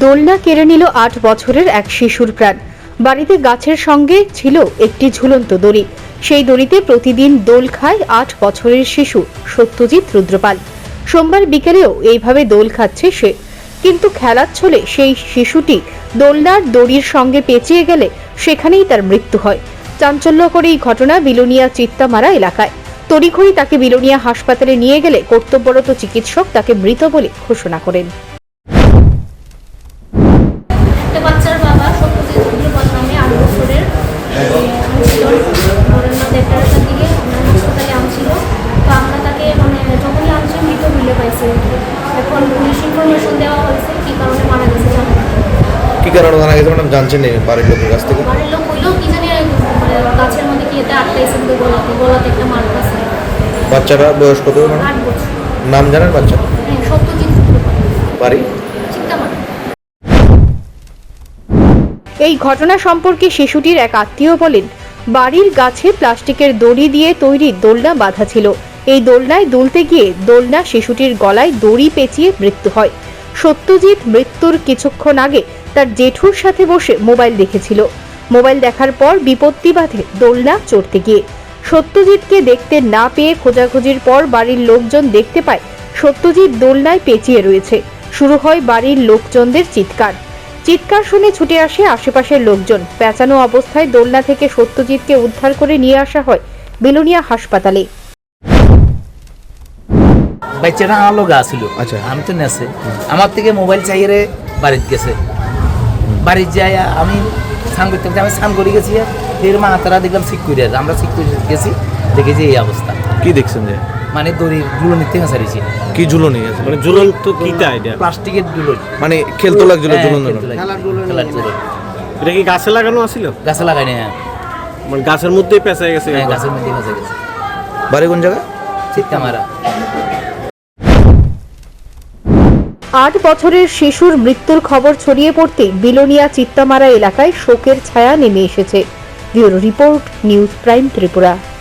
দোলনা কেড়ে নিল আট বছরের এক শিশুর প্রাণ। বাড়িতে গাছের সঙ্গে ছিল একটি ঝুলন্ত দড়ি। সেই দড়িতে প্রতিদিন দোল খায় আট বছরের শিশু সত্যজিৎ রুদ্রপাল। সোমবার বিকেলেও এইভাবে দোল খাচ্ছে সে। কিন্তু খেলার ছলে সেই শিশুটি দোলনার দড়ির সঙ্গে পেঁচিয়ে গেলে সেখানেই তার মৃত্যু হয়। চাঞ্চল্যকর এই ঘটনা বিলোনিয়া চিত্তামারা এলাকায়। তড়িঘড়ি তাকে বিলোনিয়া হাসপাতালে নিয়ে গেলে কর্তব্যরত চিকিৎসক তাকে মৃত বলে ঘোষণা করেন। ইনফরমেশন দেওয়া হয়েছে কী কারণে মারা গেছে জানা কি কারণে জানা গেছে ম্যাডাম জানছেন নি বাড়ির লোকের কাছ থেকে? বাড়ির লোক হইলেও কি জানি মানে গাছের মধ্যে কি এটা আটকাইছে কিন্তু গলাতে গলাতে একটা মার্ক আছে। বাচ্চারা বয়স কত ম্যাডাম? নাম জানেন বাচ্চা? হ্যাঁ সত্যজিৎ বাড়ি? এই ঘটনা সম্পর্কে শিশুটির এক আত্মীয় বলেন বাড়ির গাছে প্লাস্টিকের দড়ি দিয়ে তৈরি দোলনা বাঁধা ছিল। এই দোলনায় দুলতে গিয়ে দোলনা শিশুটির গলায় দড়ি পেঁচিয়ে মৃত্যু হয়। সত্যজিৎ মৃত্যুর কিছুক্ষণ আগে তার জেঠুর সাথে বসে মোবাইল দেখেছিল। মোবাইল দেখার পর বিপত্তি বাধে দোলনা চড়তে গিয়ে। সত্যজিৎকে দেখতে না পেয়ে খোঁজাখুঁজির পর বাড়ির লোকজন দেখতে পায় সত্যজিৎ দোলনায় পেঁচিয়ে রয়েছে। শুরু হয় বাড়ির লোকজনদের চিৎকার। চিৎকার শুনে ছুটে আসে আশেপাশের লোকজন। পেঁচানো অবস্থায় দোলনা থেকে সত্যজিৎকে উদ্ধার করে নিয়ে আসা হয় বেলুনিয়া হাসপাতালে। বাচ্চাটা আমার লোক আসিল। আচ্ছা। আমি তো নেছে। আমার থেকে মোবাইল চাইয়ে রে বাড়িতে গেছে। বাড়িতে যাই আমি স্নান করতে আমি স্নান করে গেছি আর ফের মা তারা দেখলাম ঠিক করে আমরা ঠিক করে গেছি দেখে যে এই অবস্থা। কি দেখছেন যে? মানে দড়ি দুলো নিতে হাসারিছি কি ঝুলনি আছে মানে ঝুলন্ত কিটা এটা? প্লাস্টিকের দুলো মানে খেলতো লাগছিল হ্যাঁ, ঝুলন খেলার দুলো এটা কি গাছে লাগানো আছিল? গাছে লাগাই না হ্যাঁ। মানে গাছের মধ্যেই পেঁচা গেছে হ্যাঁ, গাছের মধ্যে ফেসে গেছে। বাড়ি কোন জায়গা চিৎকা মারা আট বছরের শিশুর মৃত্যুর খবর ছড়িয়ে পড়তে বিলোনিয়া চিত্তামারা এলাকায় শোকের ছায়া নেমে এসেছে। Bureau report, news prime Tripura.